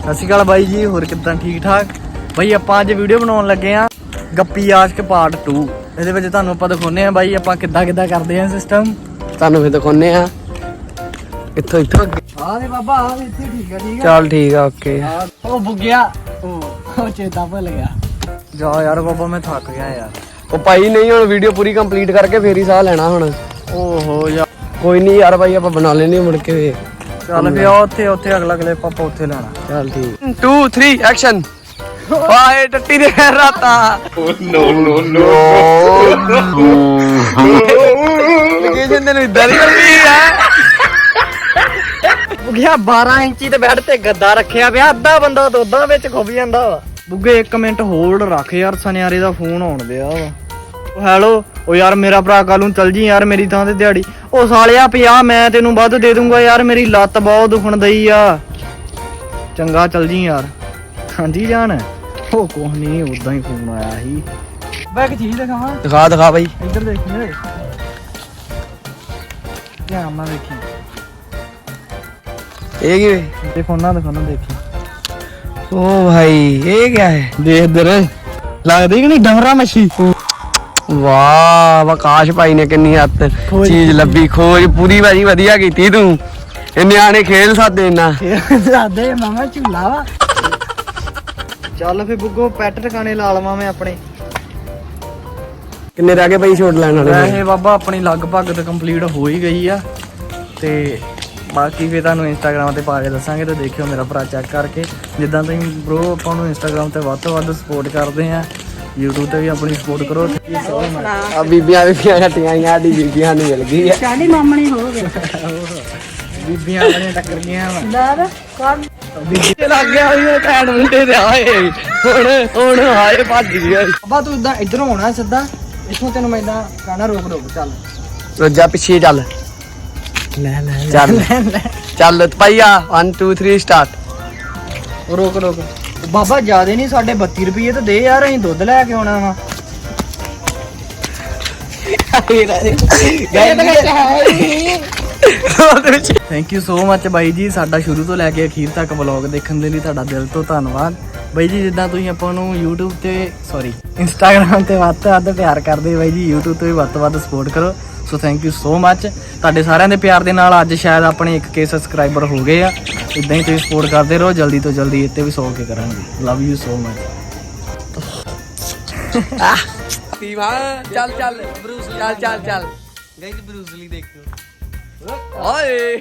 ਸਤਿ ਸ਼੍ਰੀ ਅਕਾਲ ਬਾਈ ਜੀ ਹੋਰ ਕਿੱਦਾਂ ਠੀਕ ਠਾਕ? ਬਾਈ ਆਪਾਂ ਅੱਜ ਵੀਡੀਓ ਬਣਾਉਣ ਲੱਗੇ ਆ ਗੱਪੀ ਆਸ਼ਕ ਪਾਰਟ 2 ਇਹਦੇ ਵਿੱਚ ਤੁਹਾਨੂੰ ਆਪਾਂ ਦਿਖਾਉਨੇ ਆ ਬਾਈ ਆਪਾਂ ਕਿੱਦਾਂ ਕਿੱਦਾਂ ਕਰਦੇ ਆ ਸਿਸਟਮ ਤੁਹਾਨੂੰ ਫਿਰ ਦਿਖਾਉਨੇ ਆ ਇੱਥੋਂ ਇੱਥੋਂ ਆ ਦੇ ਬਾਬਾ ਆ ਇੱਥੇ ਠੀਕ ਆ ਠੀਕ ਚੱਲ ਠੀਕ ਆ ਓਕੇ ਉਹ ਬੁੱਗਿਆ। ਉਹ ਉਹ ਚੇਤਾ ਭੁੱਲ ਗਿਆ। ਜਾ ਯਾਰ ਬਾਬਾ ਮੈਂ ਥੱਕ ਗਿਆ ਯਾਰ। ਉਹ ਭਾਈ ਨਹੀਂ ਹੁਣ ਵੀਡੀਓ ਪੂਰੀ ਕੰਪਲੀਟ ਕਰਕੇ ਫੇਰ ਹੀ ਸਾਹ ਲੈਣਾ ਹੁਣ। ਓਹੋ ਯਾਰ। ਕੋਈ ਨਹੀਂ ਯਾਰ ਭਾਈ ਆਪਾਂ ਬਣਾ ਲੈਣੇ ਮੁੜ ਕੇ। ਚੱਲ ਫੇ ਉੱਥੇ ਉੱਥੇ ਅਗਲਾ ਅਗਲੇ ਪਾਪਾ ਉੱਥੇ ਲੈਣਾ। ਚੱਲ ਠੀਕ। 2 3 ਐਕਸ਼ਨ ਵਾਏ ਟੱਟੀ ਦੇ ਰਾਤਾ। ਲੋਕੇਸ਼ਨ ਤੈਨੂੰ ਇਦਾਂ ਦੀ ਕਰਦੀ ਹੈ। ਬੁੱਗਿਆ 12 ਇੰਚੀ ਤੇ ਬੈੱਡ ਤੇ ਗੱਦਾ ਰੱਖਿਆ ਪਿਆ ਅੱਧਾ ਬੰਦਾ ਦੋਦਾਂ ਵਿੱਚ ਖੁੱਭ ਜਾਂਦਾ ਵਾ। ਬੁੱਗੇ 1 ਮਿੰਟ ਹੋਲਡ ਰੱਖ ਯਾਰ ਸਨਿਆਰੇ ਦਾ ਫੋਨ ਆਉਣ ਦਿਆ ਵਾ। ਉਹ ਹੈਲੋ ਉਹ ਯਾਰ ਮੇਰਾ ਭਰਾ ਕੱਲ ਨੂੰ ਚੱਲ ਜੀ ਯਾਰ ਮੇਰੀ ਥਾਂ ਤੇ ਦਿਹਾੜੀ। ਉਹ ਸਾਲਿਆ ਪਿਆ ਮੈਂ ਤੈਨੂੰ ਵੱਧ ਦੇ ਦੂੰਗਾ ਯਾਰ ਮੇਰੀ ਲੱਤ ਬਹੁਤ ਦੁਖਣ ਦਈ ਆ। ਚੰਗਾ ਚੱਲ ਜੀ ਯਾਰ। ਹਾਂਜੀ ਜਾਨ? ਉਹ ਕੁਛ ਨਹੀਂ ਉਦਾਂ ਹੀ ਫੋਨ ਆਇਆ ਸੀ। ਬੈ ਇੱਕ ਚੀਜ਼ ਦਿਖਾਵਾਂ ਦਿਖਾ ਦਿਖਾ ਭਾਈ ਇੱਧਰ ਦੇਖੀ ਓਏ। ਧਿਆਨ ਨਾਲ ਦੇਖੀ। ਇਹ ਕੀ ਵੇ ਤੇ ਫੋਨਾਂ ਦਿਖਾਉਣਾ ਦੇਖੀ। ਓ ਭਾਈ ਇਹ ਕੀ ਹੈ? ਦੇਖ ਇਧਰ ਲੱਗਦੀ ਕਿ ਨਹੀਂ ਡਮਰਾ ਮੱਛੀ? ਵਾਹ ਵਕਾਸ਼ ਭਾਈ ਨੇ ਕਿੰਨੀ ਖੋਜ ਚੀਜ਼ ਲੱਭੀ ਖੋਜ ਪੂਰੀ ਭਾਜੀ ਵਧੀਆ ਕੀਤੀ ਤੂੰ। ਇਹ ਨਿਆਣੇ ਖੇਲ ਸਕਦੇ ਇੰਨਾ। ਸਾਦੇ ਮਾਮਾ ਝੂਲਾ ਵਾ। ਚੱਲ ਫੇ ਬੁੱਗੋ ਪੈਟ ਟਿਕਾਣੇ ਲਾ ਲਵਾਂ ਮੈਂ ਆਪਣੇ। ਕਿੰਨੇ ਰਹਿ ਗਏ ਭਾਈ ਛੋਟ ਲੈਣ ਵਾਲੇ ਵੈਸੇ ਬਾਬਾ ਆਪਣੀ ਲਗਭਗ ਤੇ ਕੰਪਲੀਟ ਹੋ ਹੀ ਗਈ ਆ। ਤੇ ਬਾਕੀ ਫੇ ਤੁਹਾਨੂੰ ਇੰਸਟਾਗ੍ਰam ਤੇ ਪਾ ਕੇ ਦੱਸਾਂਗੇ ਤੇ ਦੇਖਿਓ ਮੇਰਾ ਭਰਾ ਚੈੱਕ ਕਰਕੇ। ਜਿੱਦਾਂ ਤੁਸੀਂ ਬ్రో ਆਪਾਂ ਨੂੰ ਇੰਸਟਾਗ੍ਰam ਤੇ ਵੱਧ ਤੋਂ ਵੱਧ ਸਪੋਰਟ ਕਰਦੇ ਆ। YouTube ਤੇ ਵੀ ਆਪਣੀ ਸਪੋਰਟ ਕਰੋ ਆ ਬੀਬੀਆਂ ਬੀਬੀਆਂ ਹਟੀਆਂ ਆਈਆਂ ਆਡੀ ਬੀਬੀਆਂ ਨੂੰ ਮਿਲ ਗਈ ਹੈ ਸਾਡੀ ਮਾਮਣੀ ਹੋ ਗਏ ਬੀਬੀਆਂ ਵਾਲੀਆਂ ਟੱਕਰ ਗਈਆਂ ਵਾ ਦਾਦਾ ਕੌਣ ਬੀਬੀ ਲੱਗ ਗਿਆ ਹੋਈ ਟੈਨ ਮੁੰਡੇ ਤੇ ਆਏ ਹੁਣ ਹੁਣ ਹਾਏ ਭੱਜ ਗਿਆ ਬਾਬਾ ਤੂੰ ਇਦਾਂ ਇਧਰੋਂ ਆਉਣਾ ਸਿੱਧਾ ਇੱਥੋਂ ਤੈਨੂੰ ਮੈਂ ਇਦਾਂ ਕਹਿਣਾ ਰੋਕ ਰੋਕ ਚੱਲ। ਰੋਜਾ ਪਿੱਛੇ ਚੱਲ। ਲੈ ਲੈ ਚੱਲ। ਲੈ ਚੱਲ ਭਾਈਆ 1 2 3 ਸਟਾਰਟ ਰੋਕ ਰੋਕ। ਬਾਬਾ ਜਿਆਦੇ ਨਹੀਂ ਸਾਡੇ 32 ਰੁਪਏ ਤੇ ਦੇ ਯਾਰ ਅਸੀਂ ਦੁੱਧ ਲੈ ਕੇ ਆਉਣਾ ਵਾ। ਥੈਂਕ ਯੂ ਸੋ ਮੱਚ ਬਾਈ ਜੀ ਸਾਡਾ ਸ਼ੁਰੂ ਤੋਂ ਲੈ ਕੇ ਅਖੀਰ ਤੱਕ ਵਲੌਗ ਦੇਖਣ ਦੇ ਲਈ ਤੁਹਾਡਾ ਦਿਲ ਤੋਂ ਧੰਨਵਾਦ। ਬਾਈ ਜੀ ਜਿੱਦਾਂ ਤੁਸੀਂ ਆਪਾਂ ਨੂੰ YouTube ਤੇ ਸੌਰੀ Instagram ਤੇ ਵੱਧ ਤੋਂ ਵੱਧ ਪਿਆਰ ਕਰਦੇ ਬਾਈ ਜੀ YouTube ਤੇ ਵੀ ਵੱਧ ਤੋਂ ਵੱਧ ਸਪੋਰਟ ਕਰੋ। ਸੋ ਥੈਂਕ ਯੂ ਸੋ ਮੱਚ ਤੁਹਾਡੇ ਸਾਰਿਆਂ ਦੇ ਪਿਆਰ ਦੇ ਨਾਲ ਅੱਜ ਸ਼ਾਇਦ ਆਪਣੇ 1k ਸਬਸਕ੍ਰਾਈਬਰ ਹੋ ਗਏ ਆ। ਇਦਾਂ ਹੀ ਤੁਸੀਂ ਸਪੋਰਟ ਕਰਦੇ ਰਹੋ ਜਲਦੀ ਤੋਂ ਜਲਦੀ ਇੱਥੇ ਵੀ 100k ਕਰਾਂਗੇ। ਲਵ ਯੂ ਸੋ ਮੱਚ ਤੀਵਾ ਚੱਲ ਚੱਲ ਬਰੂਸ ਚੱਲ ਚੱਲ ਚੱਲ। ਗਾਇਸ ਬਰੂਸ ਲਈ ਦੇਖੋ ਓਏ।